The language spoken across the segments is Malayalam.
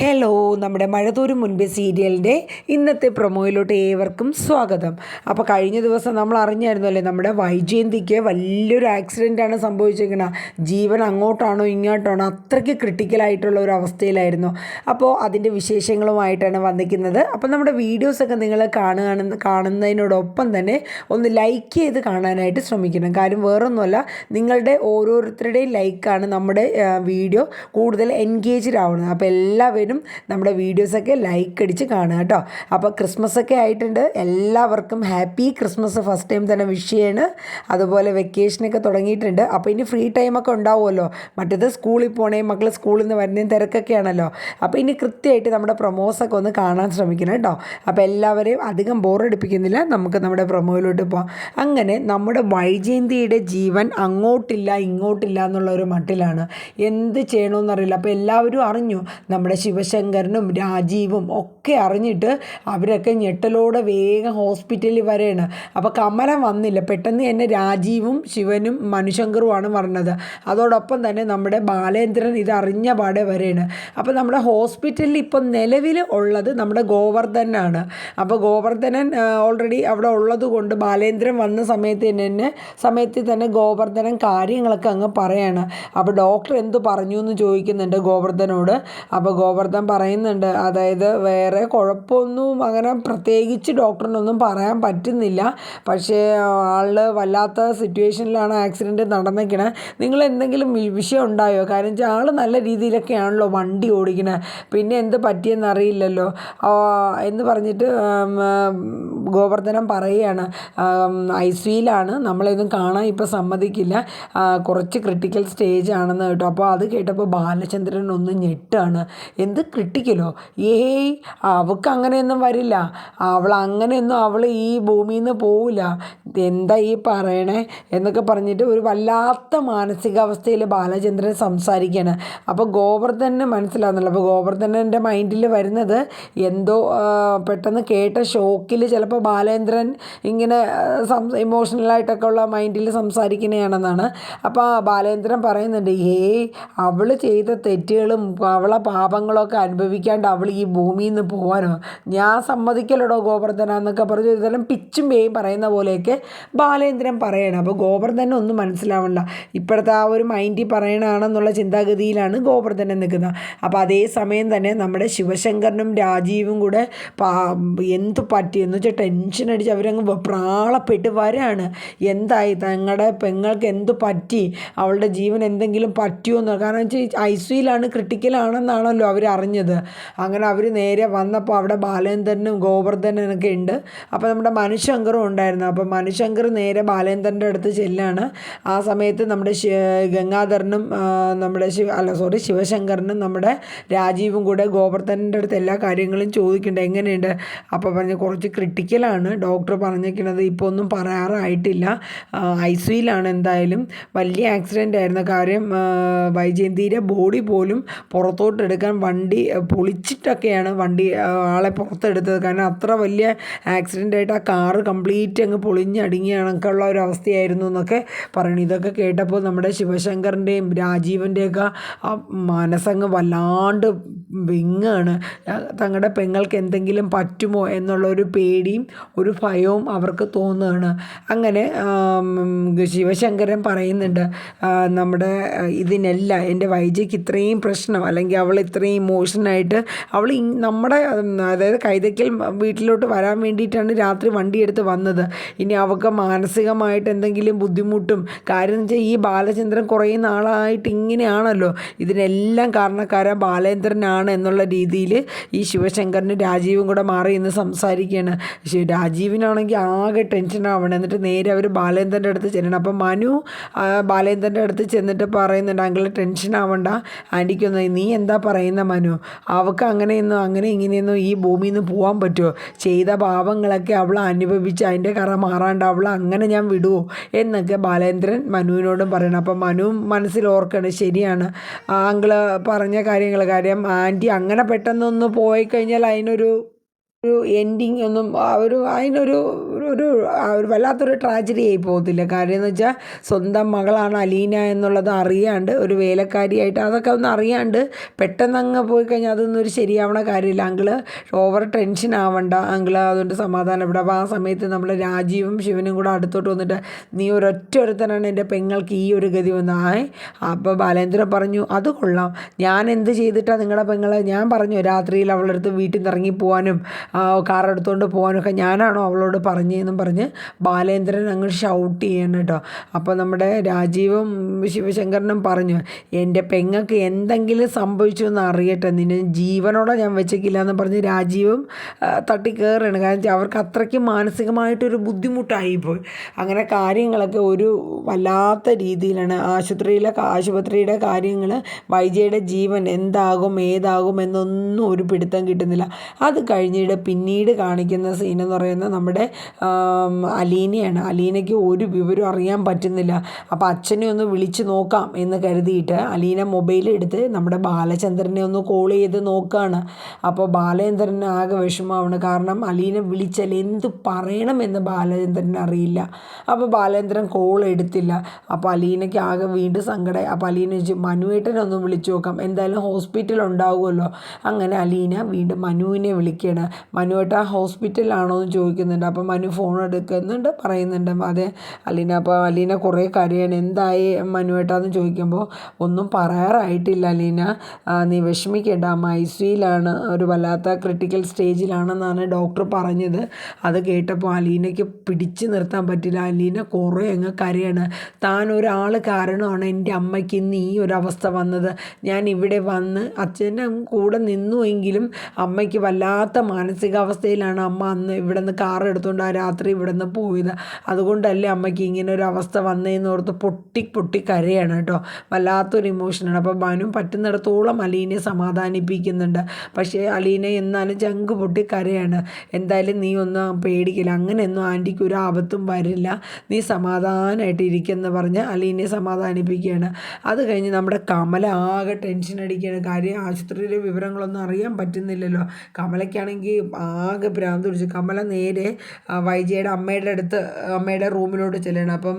ഹലോ നമ്മുടെ മഴതോരും മുൻപേ സീരിയലിന്റെ ഇന്നത്തെ പ്രൊമോയിലോട്ട് ഏവർക്കും സ്വാഗതം. അപ്പോൾ കഴിഞ്ഞ ദിവസം നമ്മൾ അറിഞ്ഞായിരുന്നല്ലേ നമ്മുടെ വൈജയന്തിക്ക് വലിയൊരു ആക്സിഡന്റാണ് സംഭവിച്ചിരിക്കുന്നത് ജീവൻ അങ്ങോട്ടാണോ ഇങ്ങോട്ടാണോ അത്രയ്ക്ക് ക്രിട്ടിക്കലായിട്ടുള്ള ഒരു അവസ്ഥയിലായിരുന്നു. അപ്പോൾ അതിന്റെ വിശേഷങ്ങളുമായിട്ടാണ് വന്നിരിക്കുന്നത്. അപ്പോൾ നമ്മുടെ വീഡിയോസൊക്കെ നിങ്ങൾ കാണുകയാണെന്ന് കാണുന്നതിനോടൊപ്പം തന്നെ ഒന്ന് ലൈക്ക് ചെയ്ത് കാണാനായിട്ട് ശ്രമിക്കണം. കാര്യം വേറൊന്നുമല്ല നിങ്ങളുടെ ഓരോരുത്തരുടെയും ലൈക്കാണ് നമ്മുടെ വീഡിയോ കൂടുതൽ എൻഗേജ്ഡ് ആവുന്നത്. അപ്പോൾ എല്ലാവരും നമ്മുടെ വീഡിയോസൊക്കെ ലൈക്ക് അടിച്ച് കാണുക കേട്ടോ. അപ്പോൾ ക്രിസ്മസ് ഒക്കെ ആയിട്ടുണ്ട്. എല്ലാവർക്കും ഹാപ്പി ക്രിസ്മസ് ഫസ്റ്റ് ടൈം തന്നെ വിഷ് ചെയ്യാണ്. അതുപോലെ വെക്കേഷനൊക്കെ തുടങ്ങിയിട്ടുണ്ട്. അപ്പോൾ ഇനി ഫ്രീ ടൈമൊക്കെ ഉണ്ടാവുമല്ലോ. മറ്റേത് സ്കൂളിൽ പോണേ മക്കൾ സ്കൂളിൽ നിന്ന് വരുന്നതും തിരക്കൊക്കെയാണല്ലോ. അപ്പോൾ ഇനി കൃത്യമായിട്ട് നമ്മുടെ പ്രൊമോസൊക്കെ ഒന്ന് കാണാൻ ശ്രമിക്കണം കേട്ടോ. അപ്പോൾ എല്ലാവരെയും അധികം ബോറടിപ്പിക്കുന്നില്ല നമുക്ക് നമ്മുടെ പ്രൊമോയിലോട്ട് പോകാം അങ്ങനെ നമ്മുടെ വൈജയന്തിയുടെ ജീവൻ അങ്ങോട്ടില്ല ഇങ്ങോട്ടില്ല എന്നുള്ള ഒരു മട്ടിലാണ്. എന്ത് ചെയ്യണമെന്നറിയില്ല അപ്പോൾ എല്ലാവരും അറിഞ്ഞു നമ്മുടെ ശിവശങ്കരനും രാജീവും ഒക്കെ അറിഞ്ഞിട്ട് അവരൊക്കെ ഞെട്ടലോടെ വേഗം ഹോസ്പിറ്റലിൽ വരെയാണ് അപ്പോൾ കമലം വന്നില്ല. പെട്ടെന്ന് തന്നെ രാജീവും ശിവനും മനുശങ്കറുമാണ് പറഞ്ഞത് അതോടൊപ്പം തന്നെ നമ്മുടെ ബാലേന്ദ്രൻ ഇത് അറിഞ്ഞ പാടെ വരെയാണ് അപ്പോൾ നമ്മുടെ ഹോസ്പിറ്റലിൽ ഇപ്പം നിലവിൽ ഉള്ളത് നമ്മുടെ ഗോവർദ്ധനാണ്. അപ്പോൾ ഗോവർദ്ധനൻ ഓൾറെഡി അവിടെ ഉള്ളത് കൊണ്ട് ബാലേന്ദ്രൻ വന്ന സമയത്ത് തന്നെ സമയത്ത് തന്നെ ഗോവർദ്ധനൻ കാര്യങ്ങളൊക്കെ അങ്ങ് പറയാണ്. അപ്പോൾ ഡോക്ടർ എന്ത് പറഞ്ഞു എന്ന് ചോദിക്കുന്നുണ്ട് ഗോവർദ്ധനോട്. അപ്പോൾ ഗോവർദ്ധൻ പറയുന്നുണ്ട്. അതായത് വേറെ കുഴപ്പമൊന്നും അങ്ങനെ പ്രത്യേകിച്ച് ഡോക്ടറിനൊന്നും പറയാൻ പറ്റുന്നില്ല. പക്ഷേ ആൾ വല്ലാത്ത സിറ്റുവേഷനിലാണ് ആക്സിഡന്റ് നടന്നിരിക്കണത് നിങ്ങൾ എന്തെങ്കിലും വിഷയം ഉണ്ടായോ? കാരണം വെച്ചാൽ ആൾ നല്ല രീതിയിലൊക്കെയാണല്ലോ വണ്ടി ഓടിക്കണത് പിന്നെ എന്ത് പറ്റിയെന്ന് അറിയില്ലല്ലോ. എന്ന് പറഞ്ഞിട്ട് ഗോവർദ്ധനം പറയുകയാണ്. ഐ സിയിലാണ് നമ്മളിതും കാണാൻ ഇപ്പോൾ സമ്മതിക്കില്ല. കുറച്ച് ക്രിട്ടിക്കൽ സ്റ്റേജ് ആണെന്ന് കേട്ടോ. അപ്പോൾ അത് കേട്ടപ്പോൾ ബാലചന്ദ്രൻ ഒന്ന് ഞെട്ടാണ്. എന്ത് ക്രിട്ടിക്കലോ? ഏയ് അവൾക്ക് അങ്ങനെയൊന്നും വരില്ല. അവൾ അങ്ങനെയൊന്നും അവൾ ഈ ഭൂമിയിൽ നിന്ന് പോവില്ല. എന്താ ഈ പറയണേ? എന്നൊക്കെ പറഞ്ഞിട്ട് ഒരു വല്ലാത്ത മാനസികാവസ്ഥയിൽ ബാലചന്ദ്രൻ സംസാരിക്കുകയാണ് അപ്പോൾ ഗോവർദ്ധന് മനസ്സിലാവുന്നില്ല അപ്പോൾ ഗോവർദ്ധനന്റെ മൈൻഡിൽ വരുന്നത് എന്തോ പെട്ടെന്ന് കേട്ട ഷോക്കിൽ ചിലപ്പോൾ ബാലേന്ദ്രൻ ഇങ്ങനെ ഇമോഷണലായിട്ടൊക്കെ ഉള്ള മൈൻഡിൽ സംസാരിക്കുന്നതാണെന്നാണ് അപ്പോൾ ബാലേന്ദ്രൻ പറയുന്നുണ്ട് ഏയ് അവൾ ചെയ്ത തെറ്റുകളും അവളെ പാപങ്ങളൊക്കെ അനുഭവിക്കാണ്ട് അവൾ ഈ ഭൂമിയിൽ നിന്ന് പോകാനോ ഞാൻ സമ്മതിക്കലടോ ഗോവർദ്ധന എന്നൊക്കെ പറഞ്ഞു ഇതെല്ലാം പിച്ചും പേയും പറയുന്ന പോലെയൊക്കെ ബാലേന്ദ്രൻ പറയണം. അപ്പോൾ ഗോവർദ്ധന ഒന്നും മനസ്സിലാവണ്ട ഇപ്പോഴത്തെ ആ ഒരു മൈൻഡിൽ പറയണാണെന്നുള്ള ചിന്താഗതിയിലാണ് ഗോവർദ്ധനെ നിൽക്കുന്നത്. അപ്പോൾ അതേ സമയം തന്നെ നമ്മുടെ ശിവശങ്കരനും രാജീവും കൂടെ എന്ത് പറ്റി? എന്ന് വെച്ചാൽ ടെൻഷൻ അടിച്ച് അവരങ്ങ് പ്രാളപ്പെട്ട് വരാണ്. എന്തായി? തങ്ങളുടെ പെങ്ങൾക്ക് എന്ത് പറ്റി? അവളുടെ ജീവൻ എന്തെങ്കിലും പറ്റിയോ എന്ന്? കാരണം വെച്ചാൽ ഐ സിയിലാണ് ക്രിട്ടിക്കലാണെന്നാണല്ലോ അവർ അറിഞ്ഞത് അങ്ങനെ അവർ നേരെ വന്നപ്പോൾ അവിടെ ബാലേന്ദ്രനും ഗോവർദ്ധനൊക്കെ ഉണ്ട്. അപ്പോൾ നമ്മുടെ മനുശങ്കറും ഉണ്ടായിരുന്നു. അപ്പോൾ മനുശങ്കർ നേരെ ബാലേന്ദ്രന്റെ അടുത്ത് ചെല്ലാണ്. ആ സമയത്ത് നമ്മുടെ ഗംഗാധരനും നമ്മുടെ ശിവ അല്ല സോറി ശിവശങ്കറിനും നമ്മുടെ രാജീവും കൂടെ ഗോവർദ്ധനന്റെ അടുത്ത് എല്ലാ കാര്യങ്ങളും ചോദിക്കുന്നുണ്ട്. എങ്ങനെയുണ്ട്? അപ്പോൾ പറഞ്ഞ് കുറച്ച് ക്രിട്ടിക്കലാണ് ഡോക്ടർ പറഞ്ഞിരിക്കുന്നത് ഇപ്പോൾ ഒന്നും പറയാറായിട്ടില്ല. ഐ സിയിലാണ് എന്തായാലും. വലിയ ആക്സിഡന്റ് ആയിരുന്നു കാര്യം വൈജയന്തിയുടെ ബോഡി പോലും പുറത്തോട്ട് എടുക്കാൻ വണ്ടി പൊളിച്ചിട്ടൊക്കെയാണ് വണ്ടി ആളെ പുറത്തെടുത്തത്. കാരണം അത്ര വലിയ ആക്സിഡന്റ് ആയിട്ട് ആ കാറ് കംപ്ലീറ്റ് അങ്ങ് പൊളിഞ്ഞടുങ്ങിയ കണക്കുള്ള ഒരു അവസ്ഥയായിരുന്നു എന്നൊക്കെ പറയണം. ഇതൊക്കെ കേട്ടപ്പോൾ നമ്മുടെ ശിവശങ്കറിന്റെയും രാജീവന്റെയൊക്കെ ആ മനസ്സങ്ങ് വല്ലാണ്ട് വിങ്ങാണ്. തങ്ങളുടെ പെങ്ങൾക്ക് എന്തെങ്കിലും പറ്റുമോ എന്നുള്ള ഒരു പേടിയും ഒരു ഭയവും അവർക്ക് തോന്നുകയാണ് അങ്ങനെ ശിവശങ്കരൻ പറയുന്നുണ്ട് നമ്മുടെ ഇതിനല്ല എന്റെ വൈജയ്ക്ക് ഇത്രയും പ്രശ്നം അല്ലെങ്കിൽ അവൾ ഇത്രയും ഇമോഷനായിട്ട് അവൾ നമ്മുടെ അതായത് കൈതയ്ക്കൽ വീട്ടിലോട്ട് വരാൻ വേണ്ടിയിട്ടാണ് രാത്രി വണ്ടിയെടുത്ത് വന്നത്. ഇനി അവൾക്ക് മാനസികമായിട്ട് എന്തെങ്കിലും ബുദ്ധിമുട്ടും കാര്യം എന്ന് വെച്ചാൽ ഈ ബാലചന്ദ്രൻ കുറേ നാളായിട്ട് ഇങ്ങനെയാണല്ലോ. ഇതിനെല്ലാം കാരണക്കാരൻ ബാലേന്ദ്രനാണ് എന്നുള്ള രീതിയിൽ ഈ ശിവശങ്കറിന് രാജീവും കൂടെ മാറി ഇന്ന് സംസാരിക്കുകയാണ് രാജീവിനാണെങ്കിൽ ആകെ ടെൻഷൻ ആവണം. എന്നിട്ട് നേരെ അവർ ബാലേന്ദ്രന്റെ അടുത്ത് ചെല്ലണം. അപ്പം മനു ബാലേന്ദ്രന്റെ അടുത്ത് ചെന്നിട്ട് പറയുന്നുണ്ട് അങ്കിൾ ടെൻഷൻ ആവണ്ട. ആന്റിക്കൊന്ന് നീ എന്താ പറയുന്ന മനു അവൾക്ക് അങ്ങനെയൊന്നും അങ്ങനെ ഇങ്ങനെയെന്നോ ഈ ഭൂമിയിൽ നിന്ന് പോകാൻ പറ്റുമോ ചെയ്ത പാപങ്ങളൊക്കെ അവൾ അനുഭവിച്ച് അതിന്റെ കറ മാറാണ്ട് അവൾ അങ്ങനെ ഞാൻ വിടുമോ എന്നൊക്കെ ബാലേന്ദ്രൻ മനുവിനോടും പറയണം. അപ്പം മനുവും മനസ്സിൽ ഓർക്കണം ശരിയാണ്. ആങ്കിൾ പറഞ്ഞ കാര്യങ്ങൾ കാര്യം ആന്റി അങ്ങനെ പെട്ടെന്നൊന്ന് പോയി കഴിഞ്ഞാൽ അതിനൊരു ഒരു എൻഡിങ് ഒന്നും ഒരു അതിനൊരു ഒരു വല്ലാത്തൊരു ട്രാജഡി ആയി പോകത്തില്ല. കാര്യം എന്ന് വെച്ചാൽ സ്വന്തം മകളാണ് അലീന എന്നുള്ളത് അറിയാണ്ട് ഒരു വേലക്കാരിയായിട്ട് അതൊക്കെ ഒന്ന് അറിയാണ്ട് പെട്ടെന്ന് അങ്ങ് പോയി കഴിഞ്ഞാൽ അതൊന്നും ഒരു ശരിയാവണ കാര്യമില്ല അങ്കിൾ ഓവർ ടെൻഷൻ ആവണ്ട. അങ്കിൾ അതുകൊണ്ട് സമാധാനപ്പെടും അപ്പോൾ ആ സമയത്ത് നമ്മൾ രാജീവും ശിവനും കൂടെ അടുത്തോട്ട് വന്നിട്ട് നീ ഒരൊറ്റ ഒരുത്തനാണ് എന്റെ പെങ്ങൾക്ക് ഈ ഒരു ഗതി വന്നായി അപ്പോൾ ബാലേന്ദ്രൻ പറഞ്ഞു അത് കൊള്ളാം. ഞാൻ എന്ത് ചെയ്തിട്ടാണ് നിങ്ങളുടെ പെങ്ങളെ ഞാൻ പറഞ്ഞു രാത്രിയിൽ അവളെടുത്ത് വീട്ടിൽ നിന്ന് ഇറങ്ങി പോകാനും കാർ എടുത്തുകൊണ്ട് പോകാനും ഒക്കെ ഞാനാണോ അവളോട് പറഞ്ഞതെന്നും പറഞ്ഞ് ബാലേന്ദ്രൻ അങ്ങ് ഷൗട്ട് ചെയ്യണം കേട്ടോ. അപ്പോൾ നമ്മുടെ രാജീവും ശിവശങ്കരനും പറഞ്ഞു എന്റെ പെങ്ങൾക്ക് എന്തെങ്കിലും സംഭവിച്ചു എന്ന് അറിയട്ടെ. നിന്നെ ജീവനോടെ ഞാൻ വെച്ചേക്കില്ല എന്ന് പറഞ്ഞ് രാജീവും തട്ടി കയറുകയാണ് കാരണം അവർക്ക് അത്രയ്ക്ക് മാനസികമായിട്ടൊരു ബുദ്ധിമുട്ടായിപ്പോയി അങ്ങനെ കാര്യങ്ങളൊക്കെ ഒരു വല്ലാത്ത രീതിയിലാണ്. ആശുപത്രിയിലെ ആശുപത്രിയുടെ കാര്യങ്ങൾ വൈജയുടെ ജീവൻ എന്താകും ഏതാകും എന്നൊന്നും ഒരു പിടുത്തം കിട്ടുന്നില്ല. അത് കഴിഞ്ഞിട്ട് പിന്നീട് കാണിക്കുന്ന സീൻ എന്ന് പറയുന്നത് നമ്മുടെ അലീനയാണ്. അലീനയ്ക്ക് ഒരു വിവരം അറിയാൻ പറ്റുന്നില്ല. അപ്പോൾ അച്ഛനെ ഒന്ന് വിളിച്ച് നോക്കാം എന്ന് കരുതിയിട്ട് അലീന മൊബൈൽ എടുത്ത് നമ്മുടെ ബാലചന്ദ്രനെ ഒന്ന് കോൾ ചെയ്ത് നോക്കുകയാണ് അപ്പോൾ ബാലചന്ദ്രൻ ആകെ വിഷമമാണ്. കാരണം അലീന വിളിച്ചാൽ എന്ത് പറയണമെന്ന് ബാലചന്ദ്രൻ അറിയില്ല. അപ്പോൾ ബാലചന്ദ്രൻ കോൾ എടുത്തില്ല. അപ്പോൾ അലീനയ്ക്ക് ആകെ വീണ്ടും സങ്കടം അപ്പോൾ അലീന വെച്ച് മനുവേട്ടനെ ഒന്ന് വിളിച്ചു നോക്കാം. എന്തായാലും ഹോസ്പിറ്റൽ ഉണ്ടാവുമല്ലോ. അങ്ങനെ അലീന വീണ്ടും മനുവിനെ വിളിക്കുകയാണ് മനുവേട്ട ഹോസ്പിറ്റലാണോ എന്ന് ചോദിക്കുന്നുണ്ട്. അപ്പോൾ മനു ഫോൺ എടുക്കുന്നുണ്ട് പറയുന്നുണ്ട് അതെ അലീന അപ്പോൾ അലീന കുറേ കാര്യമാണ്. എന്തായി മനുവേട്ടാന്ന് ചോദിക്കുമ്പോൾ ഒന്നും പറയാറായിട്ടില്ല അലീന. നീ വിഷമിക്കേണ്ട അമ്മ ഐ ഒരു വല്ലാത്ത ക്രിട്ടിക്കൽ സ്റ്റേജിലാണെന്നാണ് ഡോക്ടർ പറഞ്ഞത്. അത് കേട്ടപ്പോൾ അലീനയ്ക്ക് പിടിച്ചു നിർത്താൻ പറ്റില്ല. അലീന കുറേ അങ്ങ് കരയാണ്. താൻ ഒരാൾ കാരണമാണ് എന്റെ അമ്മയ്ക്ക് ഇന്ന് ഈ ഒരു അവസ്ഥ വന്നത്. ഞാൻ ഇവിടെ വന്ന് അച്ഛന്റെ കൂടെ നിന്നുവെങ്കിലും അമ്മയ്ക്ക് വല്ലാത്ത മാനസികാവസ്ഥയിലാണ് അമ്മ അന്ന് ഇവിടെ നിന്ന് കാർ എടുത്തുകൊണ്ട് ആ രാത്രി ഇവിടെ നിന്ന് പോയത്. അതുകൊണ്ടല്ലേ അമ്മയ്ക്ക് ഇങ്ങനെ ഒരു അവസ്ഥ വന്നതെന്ന് ഓർത്ത് പൊട്ടി പൊട്ടി കരയാണ് കേട്ടോ. വല്ലാത്തൊരു ഇമോഷനാണ് അപ്പോൾ മനു പറ്റുന്നിടത്തോളം അലീനെ സമാധാനിപ്പിക്കുന്നുണ്ട്. പക്ഷേ അലീനെ എന്നാലും ചങ്ക് പൊട്ടി കരയാണ്. എന്തായാലും നീ ഒന്നും പേടിക്കില്ല. അങ്ങനെയൊന്നും ആന്റിക്ക് ഒരു ആപത്തും വരില്ല. നീ സമാധാനമായിട്ട് ഇരിക്കുമെന്ന് പറഞ്ഞ് അലീനെ സമാധാനിപ്പിക്കുകയാണ്. അത് കഴിഞ്ഞ് നമ്മുടെ കമല ആകെ ടെൻഷൻ അടിക്കുകയാണ്. കാര്യം ആശുപത്രിയിലെ വിവരങ്ങളൊന്നും അറിയാൻ പറ്റുന്നില്ലല്ലോ. കമലയ്ക്കാണെങ്കിൽ ആകെ ഭ്രാന്ത് പിടിച്ചു. കമല നേരെ ആ, വൈജയുടെ അമ്മയുടെ അടുത്ത് അമ്മയുടെ റൂമിലോട്ട് ചെല്ലണം. അപ്പം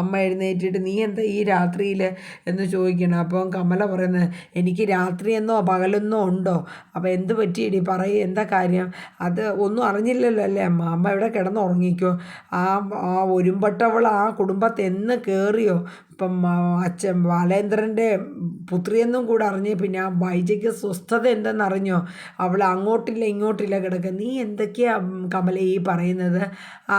അമ്മ എഴുന്നേറ്റിട്ട് നീ എന്താ ഈ രാത്രിയിൽ എന്ന് ചോദിക്കണം. അപ്പം കമല പറയുന്നത് എനിക്ക് രാത്രിയെന്നോ പകലെന്നോ ഉണ്ടോ? അപ്പോൾ എന്ത് പറ്റിയിടി? പറയും എന്താ കാര്യം? അത് ഒന്നും അറിഞ്ഞില്ലല്ലോ അല്ലേ അമ്മ? അമ്മ ഇവിടെ കിടന്നുറങ്ങിക്കോ. ആ ആ ഒരുമ്പട്ടവൾ ആ കുടുംബത്തെ എന്ന് കയറിയോ ഇപ്പം അച്ഛൻ ബാലേന്ദ്രന്റെ പുത്രിയെന്നും കൂടെ അറിഞ്ഞ് പിന്നെ ആ വൈജയ്ക്ക് സ്വസ്ഥത എന്തെന്നറിഞ്ഞോ? അവൾ അങ്ങോട്ടില്ല ഇങ്ങോട്ടില്ല കിടക്കുക നീ എന്തൊക്കെയാ ഉം, കമല ഈ പറയുന്നത്? ആ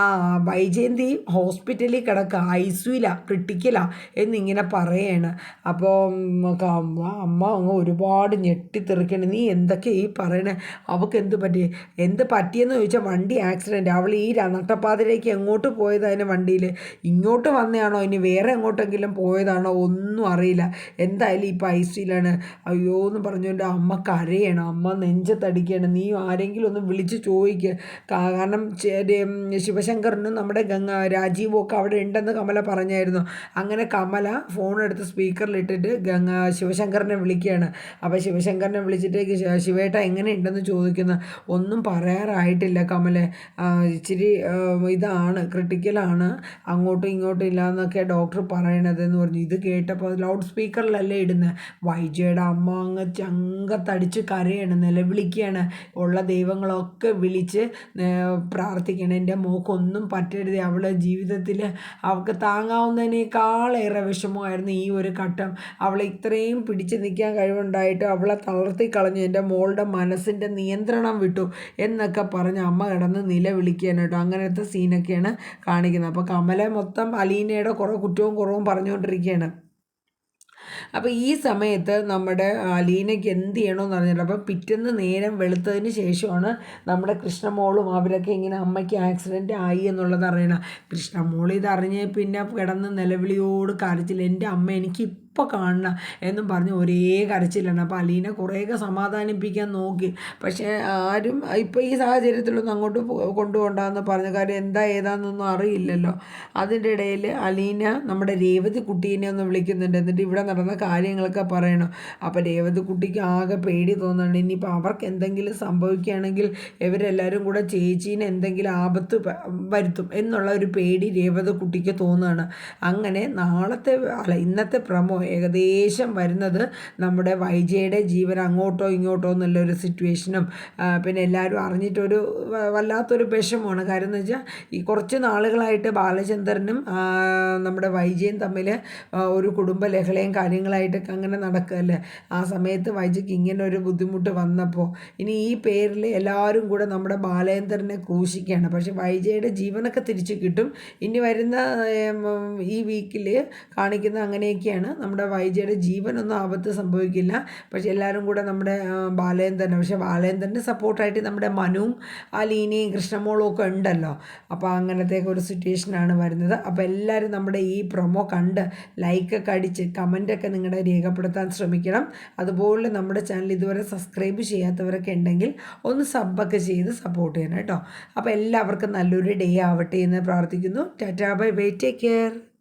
വൈജയന്തി ഹോസ്പിറ്റലിൽ കിടക്കുക ഐ സിയിലാ ക്രിട്ടിക്കലാ എന്നിങ്ങനെ പറയാണ്. അപ്പോൾ അമ്മ അങ്ങ് ഒരുപാട് ഞെട്ടിത്തെറിക്കണം. നീ എന്തൊക്കെ ഈ പറയണേ? അവൾക്ക് എന്ത് പറ്റി? എന്ത് പറ്റിയെന്ന് ചോദിച്ചാൽ വണ്ടി ആക്സിഡന്റ് അവൾ ഈ നട്ടപ്പാതിലേക്ക് എങ്ങോട്ട് പോയത് അതിന് വണ്ടിയിൽ ഇങ്ങോട്ട് വന്നതാണോ? ഇനി വേറെ എങ്ങോട്ടെങ്കിലും പോയതാണോ ഒന്നും അറിയില്ല. എന്തായാലും ഇപ്പോൾ ഐ സിയിലാണ്. അയ്യോ എന്ന് പറഞ്ഞുകൊണ്ട് അമ്മ കരയണം. അമ്മ നെഞ്ചത്തടിക്കണം നീ ആരെങ്കിലും ഒന്ന് വിളിച്ച് ചോദിക്കുക കാരണം ശിവശങ്കറിനും നമ്മുടെ ഗംഗ രാജീവും ഒക്കെ അവിടെ ഉണ്ടെന്ന് കമല പറഞ്ഞായിരുന്നു. അങ്ങനെ കമല ഫോൺ എടുത്ത് സ്പീക്കറിലിട്ടിട്ട് ഗംഗ ശിവശങ്കറിനെ വിളിക്കുകയാണ്. അപ്പോൾ ശിവശങ്കറിനെ വിളിച്ചിട്ട് ശിവേട്ട എങ്ങനെ എങ്ങനെയുണ്ടെന്ന് ചോദിക്കുന്നു. ഒന്നും പറയാറായിട്ടില്ല കമല. ഇച്ചിരി ഇതാണ് ക്രിട്ടിക്കലാണ് അങ്ങോട്ടും ഇങ്ങോട്ടും ഇല്ല എന്നൊക്കെ ഡോക്ടർ പറയണതെന്ന് പറഞ്ഞു. ഇത് കേട്ടപ്പോൾ ലൗഡ് സ്പീക്കറിലല്ലേ ഇടുന്നത് വൈജയുടെ അമ്മ അങ്ങ് ചങ്കത്തടിച്ച് കരയാണ് നിലവിളിക്കുകയാണ് ഉള്ള ദൈവങ്ങളൊക്കെ വിളിച്ച് പ്രാർത്ഥിക്കണം. എന്റെ മോക്കൊന്നും പറ്റരുത്. അവളെ ജീവിതത്തിൽ അവൾക്ക് താങ്ങാവുന്നതിനേക്കാളേറെ വിഷമമായിരുന്നു ഈ ഒരു ഘട്ടം. അവളെ ഇത്രയും പിടിച്ച് നിൽക്കാൻ കഴിവുണ്ടായിട്ട് അവളെ തളർത്തി കളഞ്ഞു എന്റെ മോളുടെ മനസ്സിന്റെ നിയന്ത്രണം വിട്ടു എന്നൊക്കെ പറഞ്ഞ് അമ്മ കിടന്ന് നിലവിളിക്കുകയാണ് കേട്ടോ. അങ്ങനത്തെ സീനൊക്കെയാണ് കാണിക്കുന്നത്. അപ്പോൾ കമല മൊത്തം അലീനയുടെ കുറേ കുറ്റവും കുറവും പറഞ്ഞുകൊണ്ടിരിക്കുകയാണ് അപ്പോൾ ഈ സമയത്ത് നമ്മുടെ അലീനയ്ക്ക് എന്ത് ചെയ്യണമെന്ന് അറിഞ്ഞില്ല. അപ്പോൾ പിറ്റേന്ന് നേരം വെളുത്തതിന് ശേഷമാണ് നമ്മുടെ കൃഷ്ണമോളും അവരൊക്കെ ഇങ്ങനെ അമ്മയ്ക്ക് ആക്സിഡന്റ് ആയി എന്നുള്ളത് അറിയണം. കൃഷ്ണമോൾ ഇതറിഞ്ഞ് പിന്നെ കിടന്ന് നിലവിളിയോട് കരച്ചില്ല എന്റെ അമ്മ എനിക്ക് ഇപ്പോൾ കാണണം എന്നും പറഞ്ഞ് ഒരേ കരച്ചിലാണ്. അപ്പോൾ അലീനെ കുറേയൊക്കെ സമാധാനിപ്പിക്കാൻ നോക്കി. പക്ഷേ ആരും ഇപ്പോൾ ഈ സാഹചര്യത്തിലൊന്നും അങ്ങോട്ട് കൊണ്ടുപോകണ്ടെന്ന് പറഞ്ഞ കാര്യം എന്താ ഏതാണെന്നൊന്നും അറിയില്ലല്ലോ. അതിന്റെ ഇടയിൽ അലീന നമ്മുടെ രേവതി കുട്ടീനെ ഒന്ന് വിളിക്കുന്നുണ്ട്. എന്നിട്ട് ഇവിടെ നടന്ന കാര്യങ്ങളൊക്കെ പറയണം. അപ്പോൾ രേവതി കുട്ടിക്ക് ആകെ പേടി തോന്നുന്നുണ്ട്. ഇനിയിപ്പോൾ അവർക്ക് എന്തെങ്കിലും സംഭവിക്കുകയാണെങ്കിൽ ഇവരെല്ലാവരും കൂടെ ചേച്ചീനെ എന്തെങ്കിലും ആപത്ത് വരുത്തും എന്നുള്ള ഒരു പേടി രേവതി കുട്ടിക്ക് തോന്നുകയാണ്. അങ്ങനെ നാളത്തെ അല്ല ഇന്നത്തെ പ്രമോ ഏകദേശം വരുന്നത് നമ്മുടെ വൈജയുടെ ജീവൻ അങ്ങോട്ടോ ഇങ്ങോട്ടോ എന്നുള്ള ഒരു സിറ്റുവേഷനും പിന്നെ എല്ലാവരും അറിഞ്ഞിട്ടൊരു വല്ലാത്തൊരു വിഷമമാണ്. കാര്യം എന്ന് വെച്ചാൽ ഈ കുറച്ച് നാളുകളായിട്ട് ബാലചന്ദ്രനും നമ്മുടെ വൈജയും തമ്മിൽ ഒരു കുടുംബ ലഹളയും കാര്യങ്ങളായിട്ടൊക്കെ അങ്ങനെ നടക്കുകയല്ലേ ആ സമയത്ത് വൈജയ്ക്ക് ഇങ്ങനെ ഒരു ബുദ്ധിമുട്ട് വന്നപ്പോൾ ഇനി ഈ പേരിൽ എല്ലാവരും കൂടെ നമ്മുടെ ബാലേന്ദ്രനെ ക്രൂശിക്കുകയാണ്. പക്ഷെ വൈജയുടെ ജീവനൊക്കെ തിരിച്ചു കിട്ടും. ഇനി വരുന്ന ഈ വീക്കിൽ കാണിക്കുന്ന അങ്ങനെയൊക്കെയാണ് നമ്മുടെ വൈജയുടെ ജീവനൊന്നും ആപത്ത് സംഭവിക്കില്ല. പക്ഷെ എല്ലാവരും കൂടെ നമ്മുടെ ആ, ബാലേന്ദ്രൻ പക്ഷെ ബാലേന്ദ്രന്റെ സപ്പോർട്ടായിട്ട് നമ്മുടെ മനുവും അലീനയും ലീനയും കൃഷ്ണമോളും ഒക്കെ ഉണ്ടല്ലോ. അപ്പോൾ അങ്ങനത്തെ ഒരു സിറ്റുവേഷനാണ് വരുന്നത്. അപ്പോൾ എല്ലാവരും നമ്മുടെ ഈ പ്രൊമോ കണ്ട് ലൈക്കൊക്കെ അടിച്ച് കമന്റൊക്കെ നിങ്ങളുടെ രേഖപ്പെടുത്താൻ ശ്രമിക്കണം. അതുപോലെ നമ്മുടെ ചാനൽ ഇതുവരെ സബ്സ്ക്രൈബ് ചെയ്യാത്തവരൊക്കെ ഉണ്ടെങ്കിൽ ഒന്ന് സബ്ബൊക്കെ ചെയ്ത് സപ്പോർട്ട് ചെയ്യണം കേട്ടോ. അപ്പോൾ എല്ലാവർക്കും നല്ലൊരു ഡേ ആവട്ടെ എന്ന് പ്രാർത്ഥിക്കുന്നു. Tata bye bye. Take care.